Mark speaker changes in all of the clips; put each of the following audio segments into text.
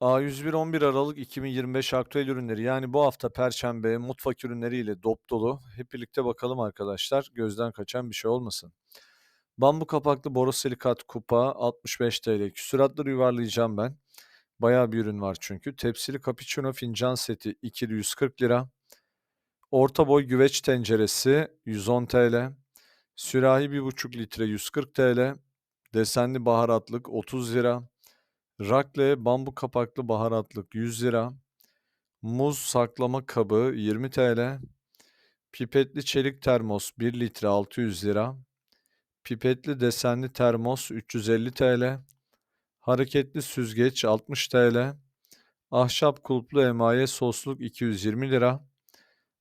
Speaker 1: A101 11 Aralık 2025 aktüel ürünleri yani bu hafta Perşembe mutfak ürünleriyle dop dolu. Hep birlikte bakalım arkadaşlar. Gözden kaçan bir şey olmasın. Bambu kapaklı borosilikat kupa 65 TL. Küsuratları yuvarlayacağım ben. Bayağı bir ürün var çünkü. Tepsili cappuccino fincan seti 2'li 140 lira. Orta boy güveç tenceresi 110 TL. Sürahi 1,5 litre 140 TL. Desenli baharatlık 30 lira. Rakle bambu kapaklı baharatlık 100 lira. Muz saklama kabı 20 TL. Pipetli çelik termos 1 litre 600 lira. Pipetli desenli termos 350 TL. Hareketli süzgeç 60 TL. Ahşap kulplu emaye sosluk 220 lira.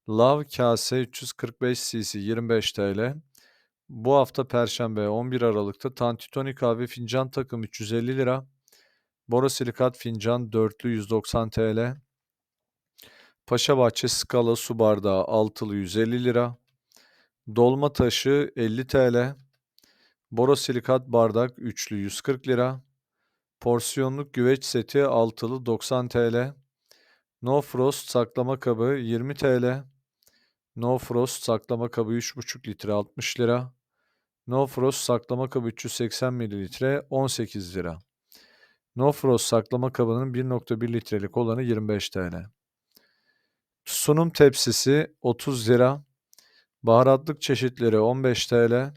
Speaker 1: Lav kase 345 cc 25 TL. Bu hafta Perşembe 11 Aralık'ta Tantitoni kahve fincan takım 350 lira. Borosilikat fincan dörtlü 190 TL. Paşabahçe skala su bardağı altılı 150 lira. Dolma taşı 50 TL. Borosilikat bardak üçlü 140 lira. Porsiyonluk güveç seti altılı 90 TL. No Frost saklama kabı 20 TL. No Frost saklama kabı 3,5 litre 60 lira. No Frost saklama kabı 380 mililitre 18 lira. No Frost saklama kabının 1,1 litrelik olanı 25 TL. Sunum tepsisi 30 lira. Baharatlık çeşitleri 15 TL.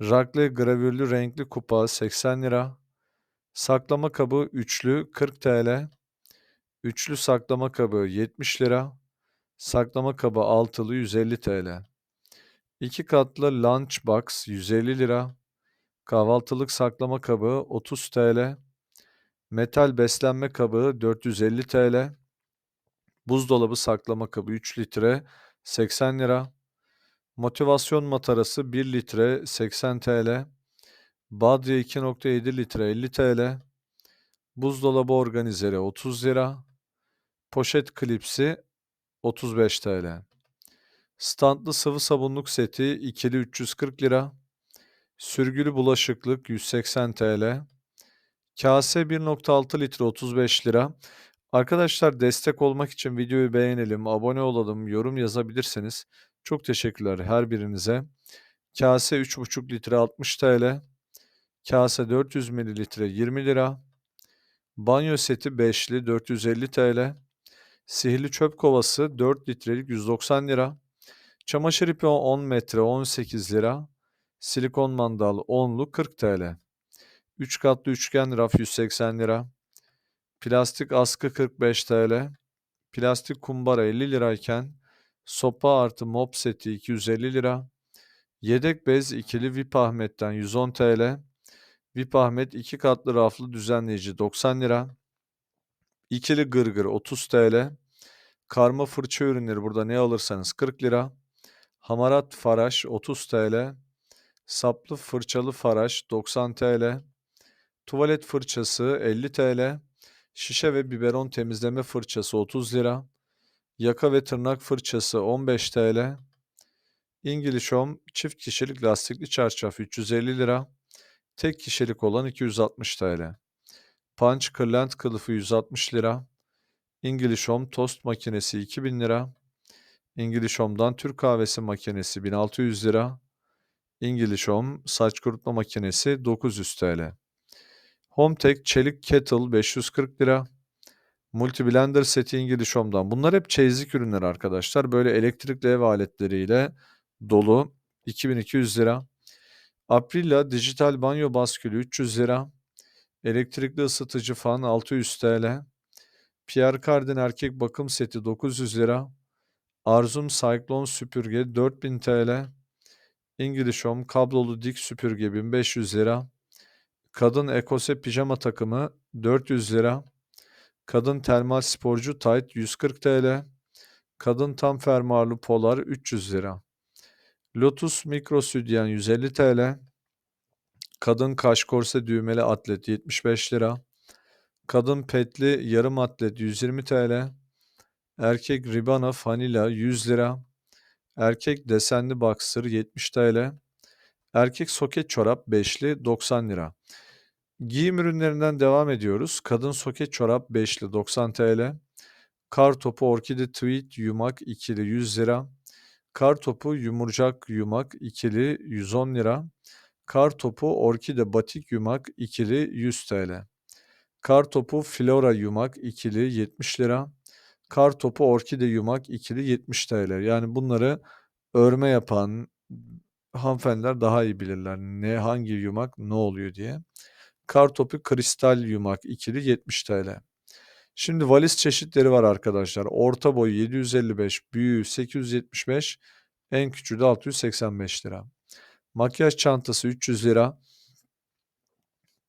Speaker 1: Rakle gravürlü renkli kupa 80 lira. Saklama kabı üçlü 40 TL. Üçlü saklama kabı 70 lira. Saklama kabı altılı 150 TL. İki katlı lunchbox 150 lira. Kahvaltılık saklama kabı 30 TL. Metal beslenme kabı 450 TL. Buzdolabı saklama kabı 3 litre 80 lira. Motivasyon matarası 1 litre 80 TL. Badye 2.7 litre 50 TL. Buzdolabı organizeri 30 lira. Poşet klipsi 35 TL. Standlı sıvı sabunluk seti ikili 340 lira. Sürgülü bulaşıklık 180 TL. Kase 1.6 litre 35 lira. Arkadaşlar destek olmak için videoyu beğenelim, abone olalım, yorum yazabilirsiniz. Çok teşekkürler her birinize. Kase 3,5 litre 60 TL. Kase 400 mililitre 20 lira. Banyo seti 5'li 450 TL. Sihirli çöp kovası 4 litrelik 190 lira. Çamaşır ipi 10 metre 18 lira. Silikon mandal 10'lu 40 TL. 3 katlı üçgen raf 180 lira. Plastik askı 45 TL. Plastik kumbara 50 lirayken sopa artı mop seti 250 lira. Yedek bez ikili VIP Ahmet'ten 110 TL. VIP Ahmet 2 katlı raflı düzenleyici 90 lira. İkili gırgır 30 TL. Karma fırça ürünleri burada ne alırsanız 40 lira. Hamarat faraş 30 TL. Saplı fırçalı faraş 90 TL. Tuvalet fırçası 50 TL. Şişe ve biberon temizleme fırçası 30 lira. Yaka ve tırnak fırçası 15 TL. English Home çift kişilik lastikli çarşaf 350 lira. Tek kişilik olan 260 TL. Punch kırlent kılıfı 160 lira. English Home tost makinesi 2000 lira. English Home'dan Türk kahvesi makinesi 1600 lira. English Home saç kurutma makinesi 900 TL. HomeTech çelik kettle 540 lira. Multi blender seti English Home'dan. Bunlar hep çeyizlik ürünler arkadaşlar. Böyle elektrikli ev aletleriyle dolu 2200 lira. Aprilia dijital banyo baskülü 300 lira. Elektrikli ısıtıcı fan 600 TL. Pierre Cardin erkek bakım seti 900 lira. Arzum Cyclone süpürge 4000 TL. English Home kablolu dik süpürge 1500 lira. Kadın ekose pijama takımı 400 lira. Kadın termal sporcu tight 140 TL. Kadın tam fermuarlı polar 300 lira. Lotus mikro sütyen 150 TL. Kadın kaş korse düğmeli atlet 75 lira. Kadın petli yarım atlet 120 TL. Erkek ribana fanila 100 lira. Erkek desenli boxer 70 TL. Erkek soket çorap 5'li 90 lira. Giyim ürünlerinden devam ediyoruz. Kadın soket çorap 5'li 90 TL. Kar topu orkide tweed yumak ikili 100 lira. Kar topu yumurcak yumak ikili 110 lira. Kar topu orkide batik yumak ikili 100 TL. Kar topu flora yumak ikili 70 lira. Kar topu orkide yumak ikili 70 TL. Yani bunları örme yapan hanımefendiler daha iyi bilirler. Ne hangi yumak ne oluyor diye. Kar topu kristal yumak ikili 70 TL. Şimdi valiz çeşitleri var arkadaşlar. Orta boyu 755, büyüğü 875, en küçüğü de 685 lira. Makyaj çantası 300 lira.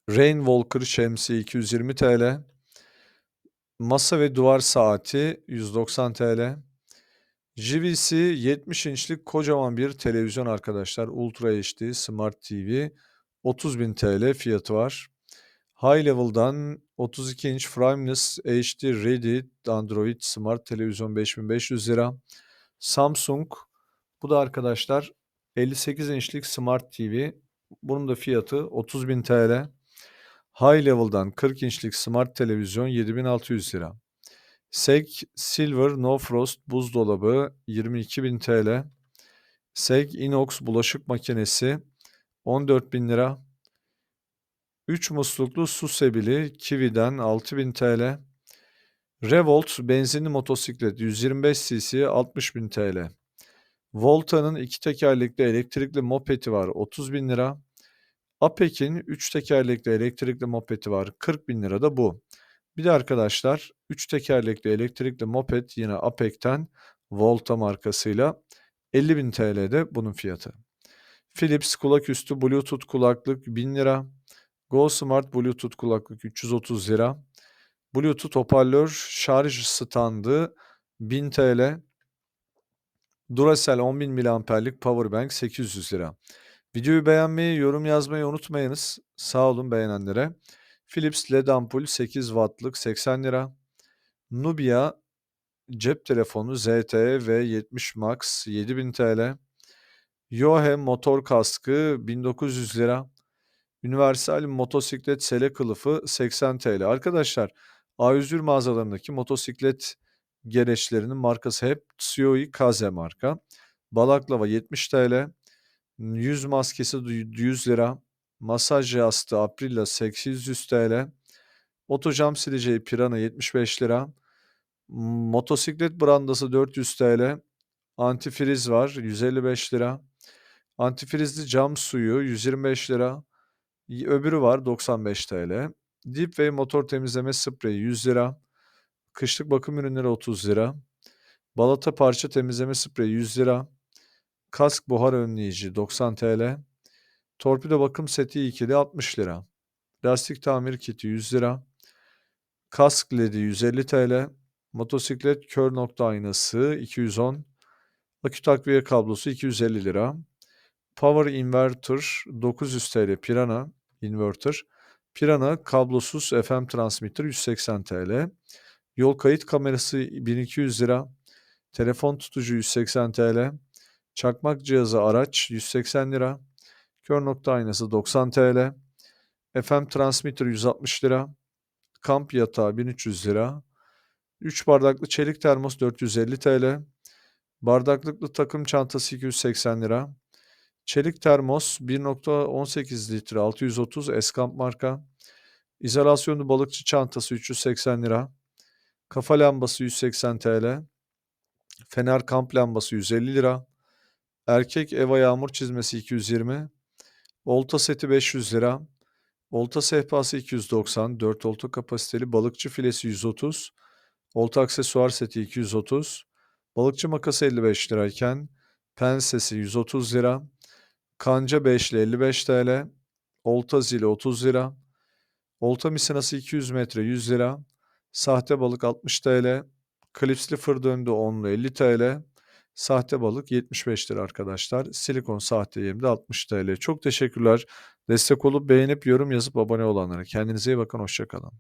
Speaker 1: Rain Walker şemsiye 220 TL. Masa ve duvar saati 190 TL. JVC 70 inçlik kocaman bir televizyon arkadaşlar. Ultra HD Smart TV 30.000 TL fiyatı var. High Level'dan 32 inç Frameless HD Ready Android Smart Televizyon 5500 lira. Samsung bu da arkadaşlar 58 inçlik Smart TV. Bunun da fiyatı 30.000 TL. High Level'dan 40 inçlik Smart Televizyon 7600 lira. SEG Silver No Frost buzdolabı 22.000 TL. SEG Inox bulaşık makinesi 14.000 lira. 3 musluklu su sebili Kiwi'den 6000 TL. Revolt benzinli motosiklet 125 cc 60.000 TL. Volta'nın iki tekerlekli elektrikli mopedi var 30.000 lira. Apek'in 3 tekerlekli elektrikli mopedi var 40.000 lira da bu. Bir de arkadaşlar 3 tekerlekli elektrikli moped yine Apek'ten Volta markasıyla 50.000 TL'de bunun fiyatı. Philips kulaküstü Bluetooth kulaklık 1000 lira. Go Smart Bluetooth kulaklık 330 lira. Bluetooth hoparlör şarj standı 1000 TL. Duracell 10.000 mAh'lik powerbank 800 lira. Videoyu beğenmeyi, yorum yazmayı unutmayınız. Sağ olun beğenenlere. Philips LED ampul 8 wattlık 80 lira. Nubia cep telefonu ZTE V70 Max 7000 TL. Yohe motor kaskı 1900 lira. Universal motosiklet sele kılıfı 80 TL. Arkadaşlar A101 mağazalarındaki motosiklet gereçlerinin markası hep Tsioi Kaze marka. Balaklava 70 TL. Yüz maskesi 100 lira. Masaj yastığı Aprilla 800 TL. Otocam sileceği Pirana 75 lira. Motosiklet brandası 400 TL. Antifriz var 155 lira. Antifrizli cam suyu 125 lira. Öbürü var 95 TL. Deep Wave motor temizleme spreyi 100 lira. Kışlık bakım ürünleri 30 lira. Balata parça temizleme spreyi 100 lira. Kask buhar önleyici 90 TL. Torpido bakım seti ikili 60 lira. Lastik tamir kiti 100 lira. Kask ledi 150 TL. Motosiklet kör nokta aynası 210. Akü takviye kablosu 250 lira. Power Inverter 900 TL Pirana inverter. Pirana kablosuz FM transmitter 180 TL. Yol kayıt kamerası 1200 lira. Telefon tutucu 180 TL. Çakmak cihazı araç 180 lira. Kör nokta aynası 90 TL. FM transmitter 160 lira. Kamp yatağı 1300 lira. 3 bardaklı çelik termos 450 TL. Bardaklıklı takım çantası 280 lira. Çelik termos 1.18 litre 630 Eskamp marka. İzolasyonlu balıkçı çantası 380 lira. Kafa lambası 180 TL. Fener kamp lambası 150 lira. Erkek eva yağmur çizmesi 220. Olta seti 500 lira. Olta sehpası 290. 4 olta kapasiteli balıkçı filesi 130. Olta aksesuar seti 230. Balıkçı makası 55 lirayken pensesi 130 lira. Kanca 5'li 55 TL. Olta zili 30 lira. Olta misinası 200 metre 100 lira. Sahte balık 60 TL. Klipsli fır döndü 10'lu 50 TL. Sahte balık 75 lira arkadaşlar. Silikon sahte yem de 60 TL. Çok teşekkürler. Destek olup beğenip yorum yazıp abone olanlara. Kendinize iyi bakın. Hoşçakalın.